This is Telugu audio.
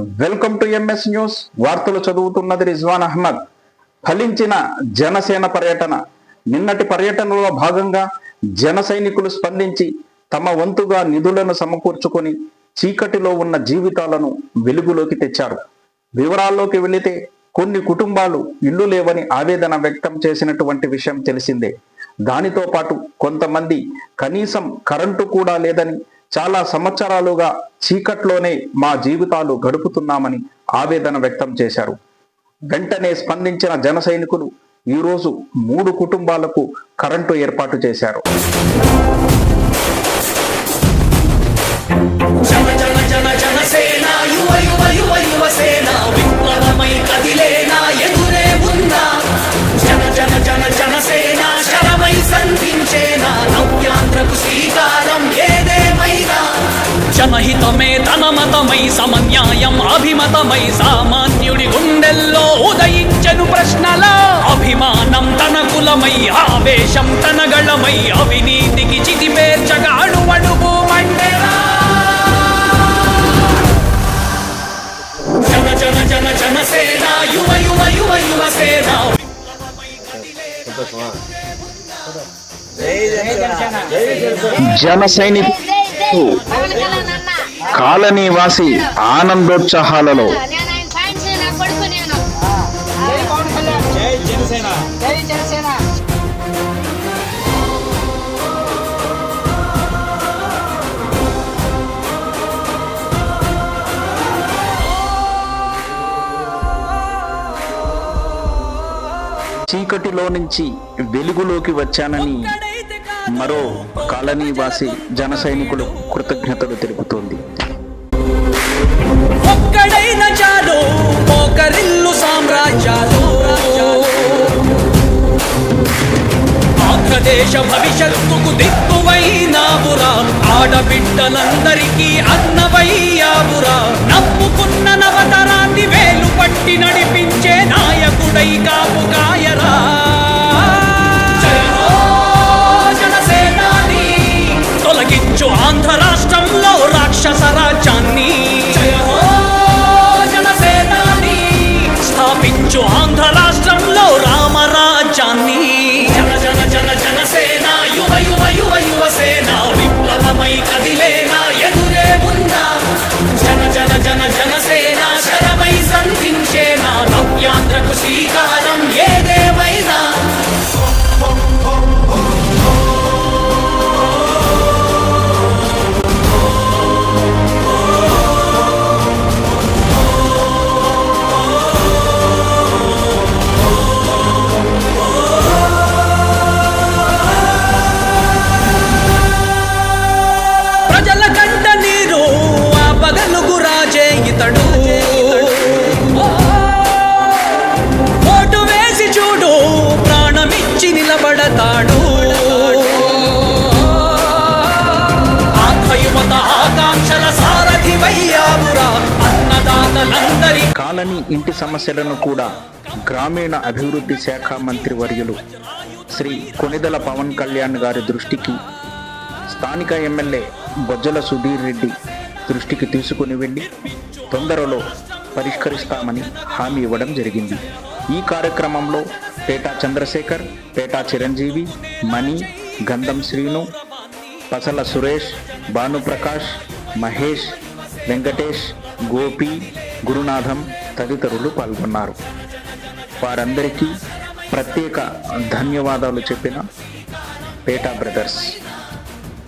Welcome to MS news. వార్తలు చదువుతున్నది రిజ్వాన్ అహ్మద్. ఫలించిన జనసేన పర్యటన. నిన్నటి పర్యటనలో భాగంగా జన సైనికులు స్పందించి తమ వంతుగా నిధులను సమకూర్చుకొని చీకటిలో ఉన్న జీవితాలను వెలుగులోకి తెచ్చారు. వివరాల్లోకి వెళితే కొన్ని కుటుంబాలు ఇల్లు లేవని ఆవేదన వ్యక్తం చేసినటువంటి విషయం తెలిసిందే. దానితో పాటు కొంతమంది కనీసం కరెంటు కూడా లేదని చాలా సంవత్సరాలుగా చీకట్లోనే మా జీవితాలు గడుపుతున్నామని ఆవేదన వ్యక్తం చేశారు. వెంటనే స్పందించిన జన సైనికులు ఈరోజు మూడు కుటుంబాలకు కరెంటు ఏర్పాటు చేశారు. జనహితమే తన మతమై సమన్యాయం అభిమతమై సామాన్యుడి గుండెల్లో ఉదయించను ప్రశ్నల అభిమానం తన కులమై ఆవేశం తన గళమై అవినీతికి చితిపేర్చక అడువడుగు మండెరా జన జన జన జనసేన యువ యువ యువ యువసేన జన సైనికు కాలనీవాసి కాలనీ వాసి ఆనందోత్సాహాలలో. చీకటిలో నుంచి వెలుగులోకి వచ్చానని మరో కాలనీవాసి జన సైనికులు కృతజ్ఞతలు తెలుపుతోంది. దేశ భవిష్యత్తుకు దిక్కువైనావురా ఆడబిడ్డలందరికీ అన్నవయ్యావురా నమ్ముకున్న నవతరాన్ని వేలు పట్టి నడిపించే నాయకుడై కాపు కాయరా. తొలగించు ఆంధ్ర రాష్ట్రంలో రాక్షస రాజ్యాన్ని. స్థాపించు ఆంధ్ర రాష్ట్రంలో రామరాజ్యాన్ని dime చేస్తాడు. ఓటు వేసి చూడు ప్రాణమిచ్చి నిలబడతాడు. ఆంధ్ర ఆకాంక్షల సారథి వయ్యావురా అన్నదాతలందరి కాలనీ ఇంటి సమస్యలను కూడా గ్రామీణ అభివృద్ధి శాఖ మంత్రి వర్యులు శ్రీ కొనిదల పవన్ కళ్యాణ్ గారి దృష్టికి స్థానిక ఎమ్మెల్యే బొజ్జల సుధీర్ రెడ్డి దృష్టికి తీసుకుని వెళ్ళి తొందరలో పరిష్కరిస్తామని హామీ ఇవ్వడం జరిగింది. ఈ కార్యక్రమంలో పేటా చంద్రశేఖర్ పేటా చిరంజీవి మణి గంధం శ్రీను పసల సురేష్ భానుప్రకాష్ మహేష్ వెంకటేష్ గోపి గురునాథం తదితరులు పాల్గొన్నారు. వారందరికీ ప్రత్యేక ధన్యవాదాలు చెప్పిన పేటా బ్రదర్స్.